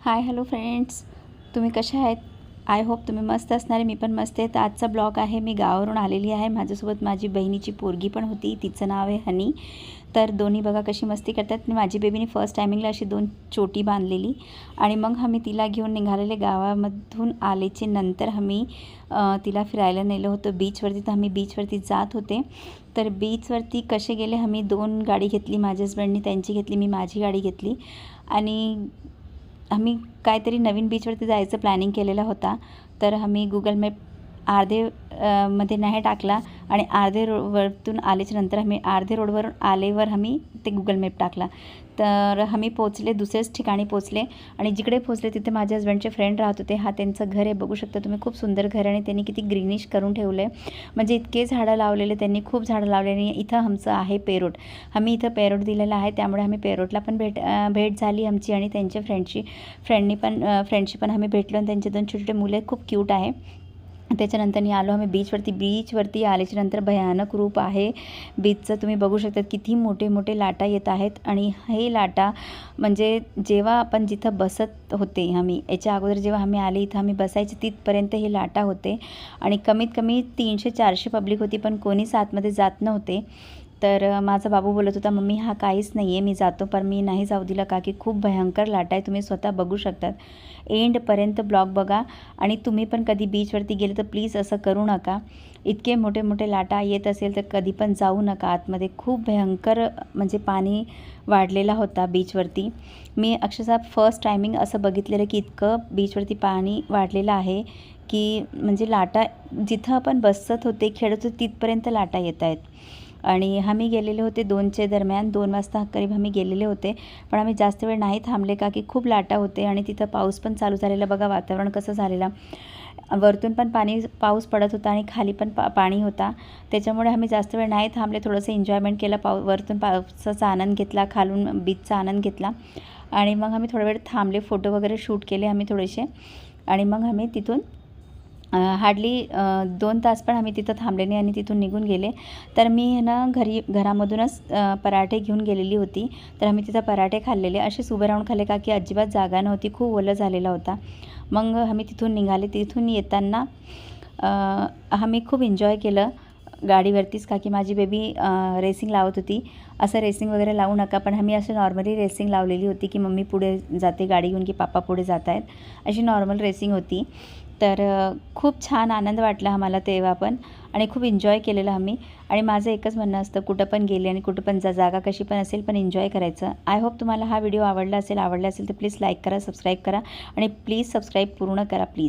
Hi hello friends. तुम्ही कसे आहेत? आय होप तुम्ही मस्त असणारे मी पण मस्त आहे. तर आजचा ब्लॉग आहे. मी गावावरून आलेली आहे. माझ्यासोबत माझी बहिणीची पोरगी पण होती. तिचं नाव आहे हनी. तर दोन्ही बघा कशी मस्ती करतात. माझी बेबीने फर्स्ट टायमिंगला अशी दोन चोटी बांधलेली. आणि मग आम्ही तिला घेऊन निघालेले गावामधून आलेचे नंतर आम्ही तिला फिरायला नेलं होतं. बीचवरती तर आम्ही बीचवरती जात होते. तर बीचवरती कसे गेले? आम्ही दोन गाडी घेतली. माझ्या हजबंडनी त्यांची घेतली. मी माझी गाडी घेतली. आणि आम्ही काहीतरी नवीन बीचवरती जायचं प्लॅनिंग केलेला होता. तर आम्ही गुगल मॅप अर्धे मध्ये नाही टाकला आणि अर्धे रोडवरतून आल्याच्यानंतर आम्ही अर्धे रोडवरून आलेवर आम्ही ते गुगल मॅप टाकला. तर आम्ही पोचले दुसऱ्याच ठिकाणी पोचले आणि जिकडे पोचले तिथे माझ्या हस्बंडचे फ्रेंड राहत होते. हा त्यांचं घर आहे. बघू शकता तुम्ही खूप सुंदर घर आहे आणि त्यांनी किती ग्रीनिश करून ठेवलं आहे म्हणजे इतके झाडं लावलेले त्यांनी खूप झाडं लावले आणि इथं आमचं आहे पेरोट आम्ही इथं पेरोट दिलेला आहे त्यामुळे आम्ही पेरोटला पण भेट भेट झाली आमची आणि त्यांच्या फ्रेंडची फ्रेंडनी पण फ्रेंडशी पण आम्ही भेटलो आणि त्यांचे दोन छोटे छोटे मुले खूप क्यूट आहे. त्याच्यानंतर आलो आम्ही बीचवरती बीचवरती आल्याच्यानंतर भयानक रूप आहे. बीचचं तुम्ही बघू शकता किती मोठे मोठे लाटा येत आहेत. आणि हे लाटा म्हणजे जेव्हा आपण जिथं बसत होते आम्ही याच्या अगोदर जेव्हा आम्ही आले इथं आम्ही बसायचे तिथपर्यंत हे लाटा होते. आणि कमीत कमी तीनशे चारशे पब्लिक होती पण कोणीच आतमध्ये जात नव्हते. तर माझा बाबू बोलत होता मम्मी हा काहीच नाही आहे मी जातो पण मी नाही जाऊ दिला का की खूप भयंकर लाटा आहे तुम्ही स्वतः बघू शकतात. एंडपर्यंत ब्लॉग बघा आणि तुम्ही पण कधी बीचवरती गेले तर प्लीज असं करू नका. इतके मोठे मोठे लाटा येत असेल तर कधी पण जाऊ नका आतमध्ये. खूप भयंकर म्हणजे पाणी वाढलेला होता बीचवरती. मी अक्षरशः फर्स्ट टायमिंग असं बघितलेलं की इतकं बीचवरती पाणी वाढलेलं आहे की म्हणजे लाटा जिथं आपण बसत होते खेळत होते तिथपर्यंत लाटा येत आहेत. आणि आम्ही गेलेले होते दोनचे दरम्यान. दोन वाजता करीब आम्ही गेलेले होते. पण आम्ही जास्त वेळ नाही थांबले का की खूप लाटा होते आणि तिथं पाऊस पण चालू झालेला. बघा वातावरण कसं झालेलं. वरतून पण पाणी पाऊस पडत होता आणि खाली पण पा पाणी होता. त्याच्यामुळे आम्ही जास्त वेळ नाही थांबले. थोडंसं एन्जॉयमेंट केलं. पाऊ वरतून पावसाचा आनंद घेतला. खालून बीचचा आनंद घेतला. आणि मग आम्ही थोडा वेळ थांबले. फोटो वगैरे शूट केले आम्ही थोडेसे. आणि मग आम्ही तिथून हार्डली दोन तास पण आम्ही तिथं थांबले नाही आणि तिथून निघून गेले. तर मी ना घरी घरामधूनच पराठे घेऊन गेलेली होती. तर आम्ही तिथं पराठे खाल्लेले. असेच उभे राहून खाल्ले का की अजिबात जागा नव्हती. खूप ओलं झालेला होता. मग आम्ही तिथून निघाले. तिथून येताना आम्ही खूप एन्जॉय केलं. गाडीवरतीच का की माझी बेबी रेसिंग लावत होती. असं रेसिंग वगैरे लावू नका पण आम्ही असं नॉर्मली रेसिंग लावलेली होती की मम्मी पुढे जाते गाडी घेऊन की पापा पुढे जात आहेत अशी नॉर्मल रेसिंग होती. तर खूप छान आनंद वाटला आम्हाला तेव्हा पण आणि खूप एन्जॉय केलेलं आम्ही. आणि माझं एकच म्हणणं असतं कुठं पण गेले आणि कुठं पण जा जागा कशी पण असेल पण एन्जॉय करायचं. आय होप तुम्हाला हा व्हिडिओ आवडला असेल आवडला असेल तर प्लीज लाईक करा सबस्क्राईब करा आणि प्लीज सबस्क्राईब पूर्ण करा प्लीज